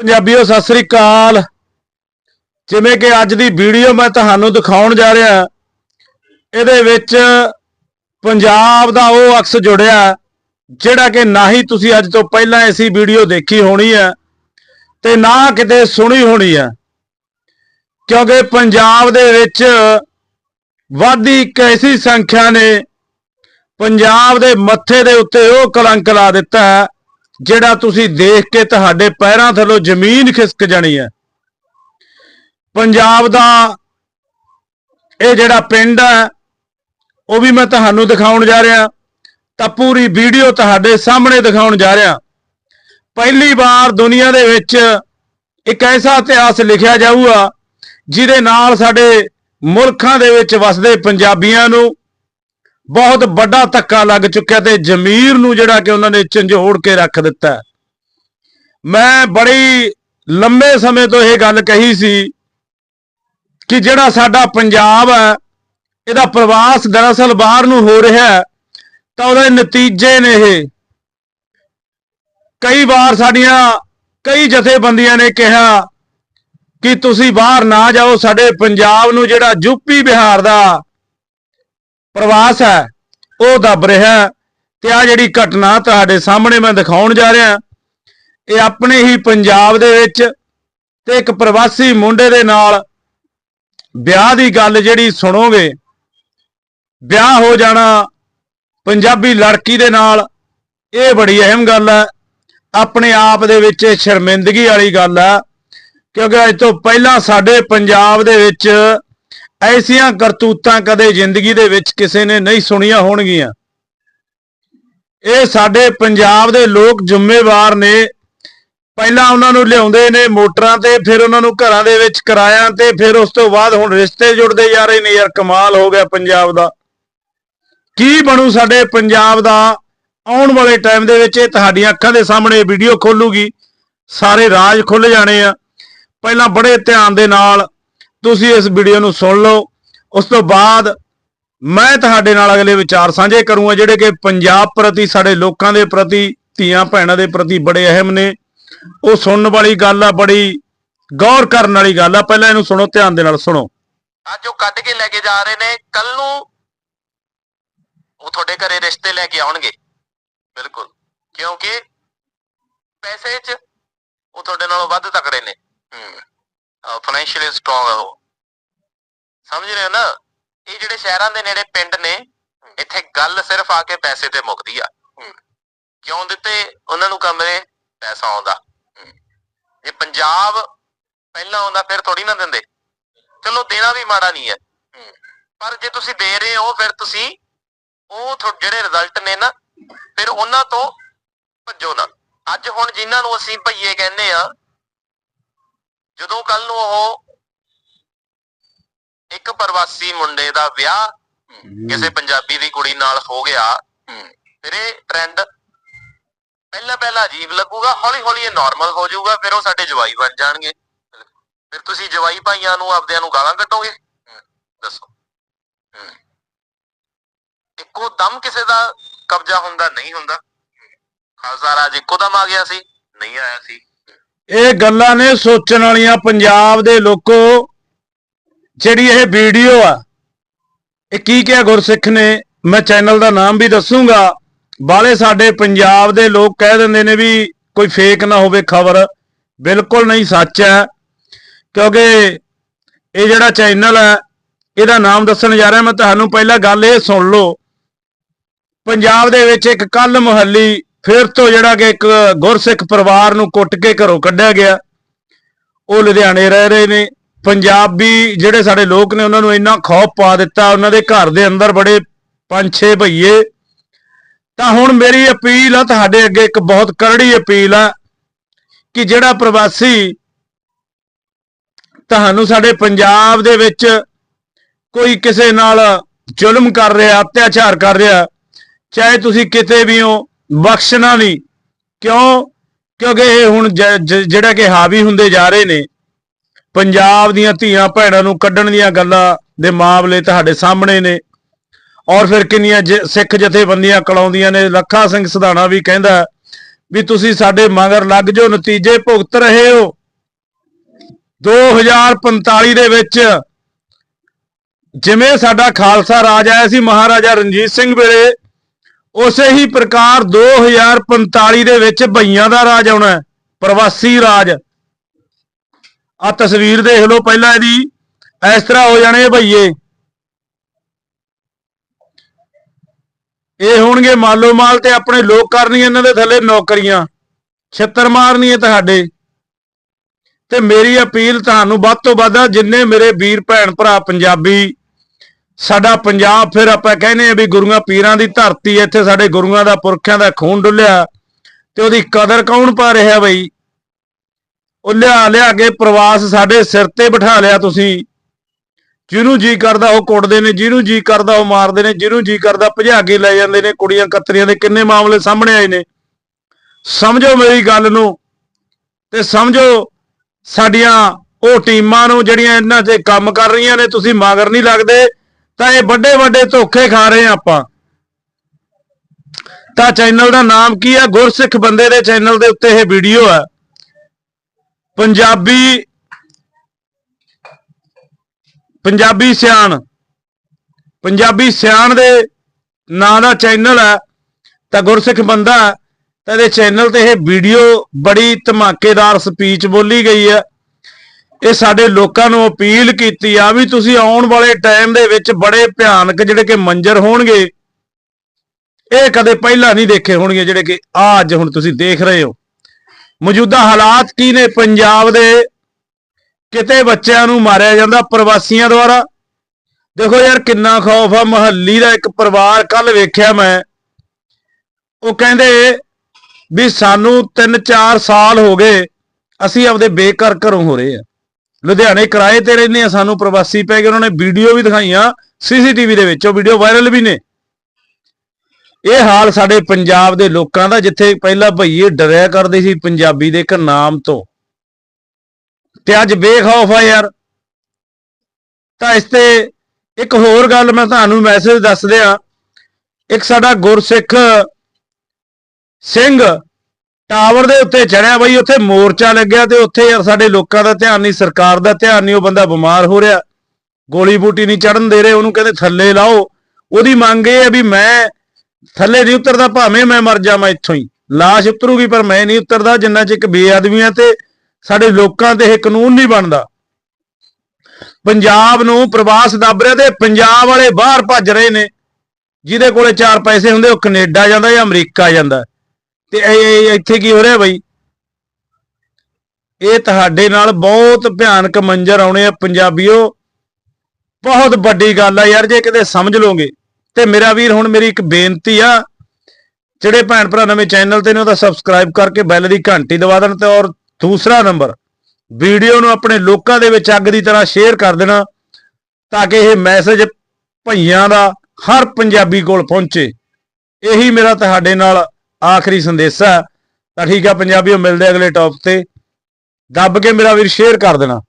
ਪੰਜਾਬੀਓ, ਸਤਿ ਸ੍ਰੀ ਅਕਾਲ। ਜਿਵੇਂ ਕਿ ਅੱਜ ਦੀ ਵੀਡੀਓ ਮੈਂ ਤੁਹਾਨੂੰ ਦਿਖਾਉਣ ਜਾ ਰਿਹਾ, ਇਹਦੇ ਵਿੱਚ ਪੰਜਾਬ ਦਾ ਉਹ ਅਕਸ ਜੁੜਿਆ, ਜਿਹੜਾ ਕਿ ਨਾ ਹੀ ਤੁਸੀਂ ਅੱਜ ਤੋਂ ਪਹਿਲਾਂ ਐਸੀ ਵੀਡੀਓ ਦੇਖੀ ਹੋਣੀ ਹੈ ਤੇ ਨਾ ਕਿਤੇ ਸੁਣੀ ਹੋਣੀ ਹੈ। ਕਿਉਂਕਿ ਪੰਜਾਬ ਦੇ ਵਿੱਚ ਵਾਧੀ ਇੱਕ ਐਸੀ ਸੰਖਿਆ ਨੇ, ਪੰਜਾਬ ਦੇ ਮੱਥੇ ਦੇ ਉੱਤੇ ਉਹ ਕਲੰਕ ਲਾ ਦਿੱਤਾ ਹੈ ਜਿਹੜਾ ਤੁਸੀਂ ਦੇਖ ਕੇ ਤੁਹਾਡੇ ਪੈਰਾਂ ਥੱਲੋਂ ਜ਼ਮੀਨ ਖਿਸਕ ਜਾਣੀ ਹੈ। ਪੰਜਾਬ ਦਾ ਇਹ ਜਿਹੜਾ ਪਿੰਡ ਹੈ, ਉਹ ਵੀ ਮੈਂ ਤੁਹਾਨੂੰ ਦਿਖਾਉਣ ਜਾ ਰਿਹਾ। ਤਾਂ ਪੂਰੀ ਵੀਡੀਓ ਤੁਹਾਡੇ ਸਾਹਮਣੇ ਦਿਖਾਉਣ ਜਾ ਰਿਹਾ। ਪਹਿਲੀ ਵਾਰ ਦੁਨੀਆ ਦੇ ਵਿੱਚ ਇੱਕ ਐਸਾ ਇਤਿਹਾਸ ਲਿਖਿਆ ਜਾਊਗਾ, ਜਿਹਦੇ ਨਾਲ ਸਾਡੇ ਮੁਲਕਾਂ ਦੇ ਵਿੱਚ ਵਸਦੇ ਪੰਜਾਬੀਆਂ ਨੂੰ ਬਹੁਤ ਵੱਡਾ ਧੱਕਾ ਲੱਗ ਚੁੱਕਿਆ ਤੇ ਜ਼ਮੀਰ ਨੂੰ ਜਿਹੜਾ ਕਿ ਉਹਨਾਂ ਨੇ ਝੰਜੋੜ ਕੇ ਰੱਖ ਦਿੱਤਾ। ਮੈਂ ਬੜੀ ਲੰਬੇ ਸਮੇਂ ਤੋਂ ਇਹ ਗੱਲ ਕਹੀ ਸੀ ਕਿ ਜਿਹੜਾ ਸਾਡਾ ਪੰਜਾਬ ਹੈ, ਇਹਦਾ ਪ੍ਰਵਾਸ ਦਰਅਸਲ ਬਾਹਰ ਨੂੰ ਹੋ ਰਿਹਾ ਤਾਂ ਉਹਦੇ ਨਤੀਜੇ ਨੇ ਇਹ। ਕਈ ਵਾਰ ਸਾਡੀਆਂ ਕਈ ਜਥੇਬੰਦੀਆਂ ਨੇ ਕਿਹਾ ਕਿ ਤੁਸੀਂ ਬਾਹਰ ਨਾ ਜਾਓ, ਸਾਡੇ ਪੰਜਾਬ ਨੂੰ ਜਿਹੜਾ ਯੂਪੀ ਬਿਹਾਰ ਦਾ ਪ੍ਰਵਾਸ ਹੈ, ਉਹ ਦੱਬ ਰਿਹਾ ਤੇ ਆ ਜਿਹੜੀ ਘਟਨਾ ਤੁਹਾਡੇ ਸਾਹਮਣੇ ਮੈਂ ਦਿਖਾਉਣ ਜਾ ਰਿਹਾ, ਇਹ ਆਪਣੇ ਹੀ ਪੰਜਾਬ ਦੇ ਵਿੱਚ ਤੇ ਇੱਕ ਪ੍ਰਵਾਸੀ ਮੁੰਡੇ ਦੇ ਨਾਲ ਵਿਆਹ ਦੀ ਗੱਲ ਜਿਹੜੀ ਸੁਣੋਗੇ, ਵਿਆਹ ਹੋ ਜਾਣਾ ਪੰਜਾਬੀ ਲੜਕੀ ਦੇ ਨਾਲ, ਇਹ ਬੜੀ ਅਹਿਮ ਗੱਲ ਹੈ, ਆਪਣੇ ਆਪ ਦੇ ਵਿੱਚ ਇਹ ਸ਼ਰਮਿੰਦਗੀ ਵਾਲੀ ਗੱਲ ਹੈ, ਕਿਉਂਕਿ ਅੱਜ ਤੋਂ ਪਹਿਲਾਂ ਸਾਡੇ ਪੰਜਾਬ ਦੇ ਵਿੱਚ ਐਸੀਆਂ ਕਰਤੂਤਾਂ ਕਦੇ ਜ਼ਿੰਦਗੀ ਦੇ ਵਿੱਚ ਕਿਸੇ ਨੇ ਨਹੀਂ ਸੁਣੀਆਂ ਹੋਣਗੀਆਂ। ਇਹ ਸਾਡੇ ਪੰਜਾਬ ਦੇ ਲੋਕ ਜ਼ਿੰਮੇਵਾਰ ਨੇ। ਪਹਿਲਾਂ ਉਹਨਾਂ ਨੂੰ ਲਿਆਉਂਦੇ ਨੇ ਮੋਟਰਾਂ ਤੇ, ਫਿਰ ਉਹਨਾਂ ਨੂੰ ਘਰਾਂ ਦੇ ਵਿੱਚ ਕਿਰਾਇਆ ਤੇ, ਫਿਰ ਉਸ ਤੋਂ ਬਾਅਦ ਹੁਣ ਰਿਸ਼ਤੇ ਜੁੜਦੇ ਜਾ ਰਹੇ ਨੇ। ਯਾਰ, ਕਮਾਲ ਹੋ ਗਿਆ ਪੰਜਾਬ ਦਾ। ਕੀ ਬਣੂ ਸਾਡੇ ਪੰਜਾਬ ਦਾ? ਆਉਣ ਵਾਲੇ ਟਾਈਮ ਦੇ ਵਿੱਚ ਇਹ ਤੁਹਾਡੀਆਂ ਅੱਖਾਂ ਦੇ ਸਾਹਮਣੇ ਵੀਡੀਓ ਖੋਲੂਗੀ। ਸਾਰੇ ਰਾਜ ਖੁੱਲ ਜਾਣੇ ਆ। ਪਹਿਲਾਂ ਬੜੇ ਧਿਆਨ ਦੇ ਨਾਲ ਤੁਸੀਂ ਇਸ ਵੀਡੀਓ ਨੂੰ ਸੁਣ ਲਓ। ਉਸ ਤੋਂ ਬਾਅਦ ਮੈਂ ਤੁਹਾਡੇ ਨਾਲ ਅਗਲੇ ਵਿਚਾਰ ਸਾਂਝੇ ਕਰੂੰਗਾ, ਜਿਹੜੇ ਕਿ ਪੰਜਾਬ ਪ੍ਰਤੀ, ਸਾਡੇ ਲੋਕਾਂ ਦੇ ਪ੍ਰਤੀ, ਧੀਆਂ ਭੈਣਾਂ ਦੇ ਪ੍ਰਤੀ ਬੜੇ ਅਹਿਮ ਨੇ। ਉਹ ਸੁਣਨ ਵਾਲੀ ਗੱਲ ਆ, ਬੜੀ ਗੌਰ ਕਰਨ ਵਾਲੀ ਗੱਲ ਆ। ਪਹਿਲਾਂ ਇਹਨੂੰ ਸੁਣੋ, ਧਿਆਨ ਦੇ ਨਾਲ ਸੁਣੋ। ਅੱਜ ਉਹ ਕੱਢ ਕੇ ਲੈ ਕੇ ਜਾ ਰਹੇ ਨੇ। ਕੱਲ ਨੂੰ ਉਹ ਤੁਹਾਡੇ ਘਰੇ ਰਿਸ਼ਤੇ ਲੈ ਕੇ ਆਉਣਗੇ। ਬਿਲਕੁਲ। ਕਿਉਂਕਿ ਪੈਸੇ 'ਚ ਉਹ ਤੁਹਾਡੇ ਨਾਲੋਂ ਵੱਧ ਤਕੜੇ ਨੇ। ਫਾਈਨੈਂਸ਼ੀਅਲੀ ਸਟਰੋਂਗ ਆ ਉਹ। ਸਮਝ ਰਹੇ ਹੋ ਨਾ? ਇਹ ਜਿਹੜੇ ਸ਼ਹਿਰਾਂ ਦੇ ਨੇੜੇ ਪਿੰਡ ਨੇ, ਇੱਥੇ ਗੱਲ ਸਿਰਫ ਆ ਕੇ ਪੈਸੇ ਤੇ ਮੁੱਕਦੀ ਆ। ਕਿਉਂ ਦਿੱਤੇ? ਉਹਨਾਂ ਨੂੰ ਕਮਰੇ ਪੈਸਾ ਆਉਂਦਾ। ਜੇ ਪੰਜਾਬ ਪਹਿਲਾਂ ਆਉਂਦਾ, ਫਿਰ ਥੋੜੀ ਨਾ ਦਿੰਦੇ। ਚਲੋ, ਦੇਣਾ ਵੀ ਮਾੜਾ ਨਹੀਂ ਹੈ। ਪਰ ਜੇ ਤੁਸੀਂ ਦੇ ਰਹੇ ਹੋ, ਫਿਰ ਤੁਸੀਂ ਉਹ ਜਿਹੜੇ ਰਿਜ਼ਲਟ ਨੇ ਨਾ, ਫਿਰ ਉਹਨਾਂ ਤੋਂ ਭੱਜੋ ਨਾ। ਅੱਜ ਹੁਣ ਜਿਨ੍ਹਾਂ ਨੂੰ ਅਸੀਂ ਭਈਏ ਕਹਿੰਦੇ ਆ ਜਦੋਂ ਕੱਲ ਨੂੰ ਉਹ ਇੱਕ ਪ੍ਰਵਾਸੀ ਮੁੰਡੇ ਦਾ ਵਿਆਹ ਕਿਸੇ ਪੰਜਾਬੀ ਦੀ ਕੁੜੀ ਨਾਲ ਹੋ ਗਿਆ ਫਿਰ ਇਹ ਟ੍ਰੈਂਡ ਪਹਿਲਾਂ ਪਹਿਲਾਂ ਅਜੀਬ ਲੱਗੂਗਾ ਹੌਲੀ ਹੌਲੀ ਇਹ ਨਾਰਮਲ ਹੋ ਜਾਊਗਾ ਫਿਰ ਉਹ ਸਾਡੇ ਜਵਾਈ ਬਣ ਜਾਣਗੇ। ਫਿਰ ਤੁਸੀਂ ਜਵਾਈ ਭਾਈਆਂ ਨੂੰ ਆਪਦਿਆਂ ਨੂੰ ਗਾਲਾਂ ਕੱਢੋਗੇ? ਦੱਸੋ। ਇੱਕੋ ਦਮ ਕਿਸੇ ਦਾ ਕਬਜ਼ਾ ਹੁੰਦਾ ਨਹੀਂ ਹੁੰਦਾ? ਖਾਲਸਾ ਰਾਜ ਇੱਕੋ ਦਮ ਆ ਗਿਆ ਸੀ ਨਹੀਂ ਆਇਆ ਸੀ। ਇਹ ਗੱਲਾਂ ਨੇ ਸੋਚਣ ਵਾਲੀਆਂ ਪੰਜਾਬ ਦੇ ਲੋਕੋ ਜਿਹੜੀ ਇਹ ਵੀਡੀਓ ਆ, ਇਹ ਕੀ ਕਿਹਾ ਗੁਰਸਿੱਖ ਨੇ? ਮੈਂ ਚੈਨਲ ਦਾ ਨਾਮ ਵੀ ਦੱਸੂਗਾ। ਬਾਲੇ ਸਾਡੇ ਪੰਜਾਬ ਦੇ ਲੋਕ ਕਹਿ ਦਿੰਦੇ ਨੇ ਵੀ ਕੋਈ ਫੇਕ ਨਾ ਹੋਵੇ ਖਬਰ। ਬਿਲਕੁਲ ਨਹੀਂ, ਸੱਚ ਹੈ। ਕਿਉਂਕਿ ਇਹ ਜਿਹੜਾ ਚੈਨਲ ਹੈ, ਇਹਦਾ ਨਾਮ ਦੱਸਣ ਜਾ ਰਿਹਾ। ਮੈਂ ਤੁਹਾਨੂੰ ਪਹਿਲਾਂ ਗੱਲ ਇਹ ਸੁਣ ਲਓ। ਪੰਜਾਬ ਦੇ ਵਿੱਚ ਇੱਕ ਕੱਲ ਮੁਹੱਲੀ ਫਿਰ ਤੋਂ ਜਿਹੜਾ ਕਿ ਇੱਕ ਗੁਰਸਿੱਖ ਪਰਿਵਾਰ ਨੂੰ ਕੁੱਟ ਕੇ ਘਰੋਂ ਕੱਢਿਆ ਗਿਆ। ਉਹ ਲੁਧਿਆਣੇ ਰਹਿ ਰਹੇ ਨੇ। ਪੰਜਾਬੀ ਜਿਹੜੇ ਸਾਡੇ ਲੋਕ ਨੇ, ਉਹਨਾਂ ਨੂੰ ਇੰਨਾ ਖੌਫ ਪਾ ਦਿੱਤਾ। ਉਹਨਾਂ ਦੇ ਘਰ ਦੇ ਅੰਦਰ ਬੜੇ ਪੰਜ ਛੇ ਭਈਏ। ਤਾਂ ਹੁਣ ਮੇਰੀ ਅਪੀਲ ਆ, ਤੁਹਾਡੇ ਅੱਗੇ ਇੱਕ ਬਹੁਤ ਕਰੜੀ ਅਪੀਲ ਆ ਕਿ ਜਿਹੜਾ ਪ੍ਰਵਾਸੀ ਤੁਹਾਨੂੰ ਸਾਡੇ ਪੰਜਾਬ ਦੇ ਵਿੱਚ ਕੋਈ ਕਿਸੇ ਨਾਲ ਜ਼ੁਲਮ ਕਰ ਰਿਹਾ, ਅਤਿਆਚਾਰ ਕਰ ਰਿਹਾ, ਚਾਹੇ ਤੁਸੀਂ ਕਿਤੇ ਵੀ ਹੋ ਬਖਸ਼ਣਾ ਨਹੀਂ ਕਿਉਂ? ਕਿਉਂਕਿ ਇਹ ਹੁਣ ਜਿਹੜਾ ਕਿ ਹਾਵੀ ਹੁੰਦੇ ਜਾ ਰਹੇ ਨੇ, ਪੰਜਾਬ ਦੀਆਂ ਧੀਆਂ ਭੈਣਾਂ ਨੂੰ ਕੱਢਣ ਦੀਆਂ ਗੱਲਾਂ ਦੇ ਮਾਮਲੇ ਤੁਹਾਡੇ ਸਾਹਮਣੇ ਨੇ। ਔਰ ਫਿਰ ਕਿੰਨੀਆਂ ਸਿੱਖ ਜਥੇਬੰਦੀਆਂ ਕਲਾਉਂਦੀਆਂ ਨੇ। ਲੱਖਾ ਸਿੰਘ ਸਿਧਾਣਾ ਵੀ ਕਹਿੰਦਾ ਵੀ ਤੁਸੀਂ ਸਾਡੇ ਮਗਰ ਲੱਗ ਜਾਓ, ਨਤੀਜੇ ਭੁਗਤ ਰਹੇ ਹੋ। 2045 ਦੇ ਵਿੱਚ ਜਿਵੇਂ ਸਾਡਾ ਖਾਲਸਾ ਰਾਜ ਆਇਆ ਸੀ ਮਹਾਰਾਜਾ ਰਣਜੀਤ ਸਿੰਘ ਵੇਲੇ ਉਸੇ ਹੀ ਪ੍ਰਕਾਰ 2045 ਦੇ ਵਿੱਚ ਭਈਆਂ ਦਾ ਰਾਜ ਆਉਣਾ ਪ੍ਰਵਾਸੀ ਰਾਜ। ਆ ਤਸਵੀਰ ਦੇਖ ਲਓ ਪਹਿਲਾਂ ਇਹਦੀ। ਇਸ ਤਰ੍ਹਾਂ ਹੋ ਜਾਣੇ ਇਹ ਭਈਏ। ਇਹ ਹੋਣਗੇ ਮਾਲੋ ਮਾਲ ਤੇ ਆਪਣੇ ਲੋਕ ਕਰਨੀ ਇਹਨਾਂ ਦੇ ਥੱਲੇ ਨੌਕਰੀਆਂ। ਛਿੱਤਰ ਮਾਰਨੀ ਹੈ ਤੁਹਾਡੇ। ਤੇ ਮੇਰੀ ਅਪੀਲ ਤੁਹਾਨੂੰ ਵੱਧ ਤੋਂ ਵੱਧ ਆ, ਜਿੰਨੇ ਮੇਰੇ ਵੀਰ ਭੈਣ ਭਰਾ ਪੰਜਾਬੀ ਸਾਡਾ ਪੰਜਾਬ ਫਿਰ ਆਪਾਂ ਕਹਿੰਦੇ ਆ ਵੀ ਗੁਰੂਆਂ ਪੀਰਾਂ ਦੀ ਧਰਤੀ ਇੱਥੇ ਸਾਡੇ ਗੁਰੂਆਂ ਦਾ ਪੁਰਖਿਆਂ ਦਾ ਖੂਨ ਡੁੱਲਿਆ ਤੇ ਉਹਦੀ ਕਦਰ ਕੌਣ ਪਾ ਰਿਹਾ ਬਈ? ਉਹ ਲਿਆ ਲਿਆ ਕੇ ਪ੍ਰਵਾਸ ਸਾਡੇ ਸਿਰ ਤੇ ਬਿਠਾ ਲਿਆ ਤੁਸੀਂ। ਜਿਹਨੂੰ ਜੀ ਕਰਦਾ ਉਹ ਕੁੱਟਦੇ ਨੇ, ਜਿਹਨੂੰ ਜੀ ਕਰਦਾ ਉਹ ਮਾਰਦੇ ਨੇ, ਜਿਹਨੂੰ ਜੀ ਕਰਦਾ ਭਜਾ ਕੇ ਲੈ ਜਾਂਦੇ ਨੇ, ਕੁੜੀਆਂ ਕਤਰੀਆਂ ਦੇ ਕਿੰਨੇ ਮਾਮਲੇ ਸਾਹਮਣੇ ਆਏ ਨੇ। ਸਮਝੋ ਮੇਰੀ ਗੱਲ ਨੂੰ ਤੇ ਸਮਝੋ ਸਾਡੀਆਂ ਉਹ ਟੀਮਾਂ ਨੂੰ ਜਿਹੜੀਆਂ ਇਹਨਾਂ 'ਤੇ ਕੰਮ ਕਰ ਰਹੀਆਂ ਨੇ, ਤੁਸੀਂ ਮਗਰ ਨਹੀਂ ਲੱਗਦੇ। ਤਾਂ ਇਹ ਵੱਡੇ ਵੱਡੇ ਧੋਖੇ ਖਾ ਰਹੇ ਆ ਆਪਾਂ। ਤਾਂ ਚੈਨਲ ਦਾ ਨਾਮ ਕੀ ਹੈ ਗੁਰਸਿੱਖ ਬੰਦੇ ਦੇ ਚੈਨਲ ਦੇ ਉੱਤੇ ਇਹ ਵੀਡੀਓ ਹੈ ਪੰਜਾਬੀ ਪੰਜਾਬੀ ਸਿਆਣ। ਪੰਜਾਬੀ ਸਿਆਣ ਦੇ ਨਾਂ ਦਾ ਚੈਨਲ ਹੈ ਤਾਂ ਗੁਰਸਿੱਖ ਬੰਦਾ ਤਾਂ ਇਹਦੇ ਚੈਨਲ ਤੇ ਇਹ ਵੀਡੀਓ ਬੜੀ ਧਮਾਕੇਦਾਰ ਸਪੀਚ ਬੋਲੀ ਗਈ ਹੈ ਇਹ ਸਾਡੇ ਲੋਕਾਂ ਨੂੰ ਅਪੀਲ ਕੀਤੀ ਆ ਵੀ ਤੁਸੀਂ ਆਉਣ ਵਾਲੇ ਟਾਈਮ ਦੇ ਵਿੱਚ ਬੜੇ ਭਿਆਨਕ ਜਿਹੜੇ ਕਿ ਮੰਜ਼ਰ ਹੋਣਗੇ, ਇਹ ਕਦੇ ਪਹਿਲਾਂ ਨਹੀਂ ਦੇਖੇ ਹੋਣਗੇ ਜਿਹੜੇ ਕਿ ਆ ਅੱਜ ਹੁਣ ਤੁਸੀਂ ਦੇਖ ਰਹੇ ਹੋ। ਮੌਜੂਦਾ ਹਾਲਾਤ ਕੀ ਨੇ ਪੰਜਾਬ ਦੇ? ਕਿਤੇ ਬੱਚਿਆਂ ਨੂੰ ਮਾਰਿਆ ਜਾਂਦਾ ਪ੍ਰਵਾਸੀਆਂ ਦੁਆਰਾ? ਦੇਖੋ ਯਾਰ ਕਿੰਨਾ ਖੌਫ ਆ, ਮਹੱਲੀ ਦਾ ਇੱਕ ਪਰਿਵਾਰ ਕੱਲ ਵੇਖਿਆ ਮੈਂ। ਉਹ ਕਹਿੰਦੇ ਵੀ ਸਾਨੂੰ 3-4 ਸਾਲ ਹੋ ਗਏ, ਅਸੀਂ ਆਪਦੇ ਬੇਘਰ ਘਰੋਂ ਹੋ ਰਹੇ ਆ। ਲੁਧਿਆਣੇ ਕਿਰਾਏ ਤੇ ਰਹਿੰਦੇ ਆ, ਸਾਨੂੰ ਪ੍ਰਵਾਸੀ ਪੈ ਗਏ, ਉਹਨਾਂ ਨੇ ਵੀਡੀਓ ਵੀ ਦਿਖਾਈਆਂ, ਸੀਸੀਟੀਵੀ ਦੇ ਵਿੱਚ, ਉਹ ਵੀਡੀਓ ਵਾਇਰਲ ਵੀ ਨੇ। ਇਹ ਹਾਲ ਸਾਡੇ ਪੰਜਾਬ ਦੇ ਲੋਕਾਂ ਦਾ, ਜਿੱਥੇ ਪਹਿਲਾਂ ਭਈਏ ਡਰਿਆ ਕਰਦੇ ਸੀ ਪੰਜਾਬੀ ਦੇ ਇੱਕ ਨਾਮ ਤੋਂ। ਤੇ ਅੱਜ ਬੇਖੌਫ ਆ ਯਾਰ। ਤਾਂ ਇਸ ਤੇ ਇੱਕ ਹੋਰ ਗੱਲ ਮੈਂ ਤੁਹਾਨੂੰ ਮੈਸੇਜ ਦੱਸ ਦਿਆਂ। ਇੱਕ ਸਾਡਾ ਗੁਰਸਿੱਖ ਸਿੰਘ ਟਾਵਰ ਦੇ ਉੱਤੇ ਚੜਿਆ ਬਈ, ਉੱਥੇ ਮੋਰਚਾ ਲੱਗਿਆ ਤੇ ਉੱਥੇ ਯਾਰ ਸਾਡੇ ਲੋਕਾਂ ਦਾ ਧਿਆਨ ਨਹੀਂ, ਸਰਕਾਰ ਦਾ ਧਿਆਨ ਨਹੀਂ, ਉਹ ਬੰਦਾ ਬਿਮਾਰ ਹੋ ਰਿਹਾ। ਗੋਲੀ ਬੂਟੀ ਨਹੀਂ ਚੜਨ ਦੇ ਰਹੇ, ਉਹਨੂੰ ਕਹਿੰਦੇ ਥੱਲੇ ਲਾਓ। ਉਹਦੀ ਮੰਗ ਇਹ ਹੈ ਵੀ ਮੈਂ ਥੱਲੇ ਨਹੀਂ ਉਤਰਦਾ, ਭਾਵੇਂ ਮੈਂ ਮਰ ਜਾਵਾਂ ਇੱਥੋਂ ਹੀ। ਲਾਸ਼ ਉਤਰੂਗੀ, ਪਰ ਮੈਂ ਨਹੀਂ ਉਤਰਦਾ, ਜਿੰਨਾ ਚ ਇੱਕ ਬੇਅਦਬੀਆਂ ਤੇ ਸਾਡੇ ਲੋਕਾਂ ਤੇ ਇਹ ਕਾਨੂੰਨ ਨਹੀਂ ਬਣਦਾ। ਪੰਜਾਬ ਨੂੰ ਪ੍ਰਵਾਸ ਦੱਬ ਰਿਹਾ ਤੇ ਪੰਜਾਬ ਵਾਲੇ ਬਾਹਰ ਭੱਜ ਰਹੇ ਨੇ। ਜਿਹਦੇ ਕੋਲੇ ਚਾਰ ਪੈਸੇ ਹੁੰਦੇ, ਉਹ ਕੈਨੇਡਾ ਜਾਂਦਾ ਜਾਂ ਅਮਰੀਕਾ ਜਾਂਦਾ। ਤੇ ਇਹ- ਇੱਥੇ ਕੀ ਹੋ ਰਿਹਾ ਬਈ? ਇਹ ਤੁਹਾਡੇ ਨਾਲ ਬਹੁਤ ਭਿਆਨਕ ਮੰਜ਼ਰ ਆਉਣੇ ਆ ਪੰਜਾਬੀਓ। ਬਹੁਤ ਵੱਡੀ ਗੱਲ ਆ ਯਾਰ, ਜੇ ਕਿਤੇ ਸਮਝ ਲਓਗੇ ਤੇ ਮੇਰਾ ਵੀਰ ਹੁਣ ਮੇਰੀ ਇੱਕ ਬੇਨਤੀ ਆ। ਜਿਹੜੇ ਭੈਣ ਭਰਾ ਨਵੇਂ ਚੈਨਲ ਤੇ ਨੇ, ਉਹਦਾ ਸਬਸਕ੍ਰਾਈਬ ਕਰਕੇ ਬੈਲ ਦੀ ਘੰਟੀ ਦਬਾ ਦੇਣ ਤੇ ਔਰ ਦੂਸਰਾ ਨੰਬਰ, ਵੀਡੀਓ ਨੂੰ ਆਪਣੇ ਲੋਕਾਂ ਦੇ ਵਿੱਚ ਅੱਗ ਦੀ ਤਰ੍ਹਾਂ ਸ਼ੇਅਰ ਕਰ ਦੇਣਾ, ਤਾਂ ਕਿ ਇਹ ਮੈਸੇਜ ਭਈਆਂ ਦਾ ਹਰ ਪੰਜਾਬੀ ਕੋਲ ਪਹੁੰਚੇ। ਇਹੀ ਮੇਰਾ ਤੁਹਾਡੇ ਨਾਲ ਆਖਰੀ ਸੰਦੇਸ਼ਾ ਤਾਂ ਠੀਕ ਆ ਪੰਜਾਬੀਓ, ਮਿਲਦੇ ਅਗਲੇ ਟੌਪ ਤੇ। ਦੱਬ ਕੇ ਮੇਰਾ ਵੀਰ ਸ਼ੇਅਰ ਕਰ ਦੇਣਾ।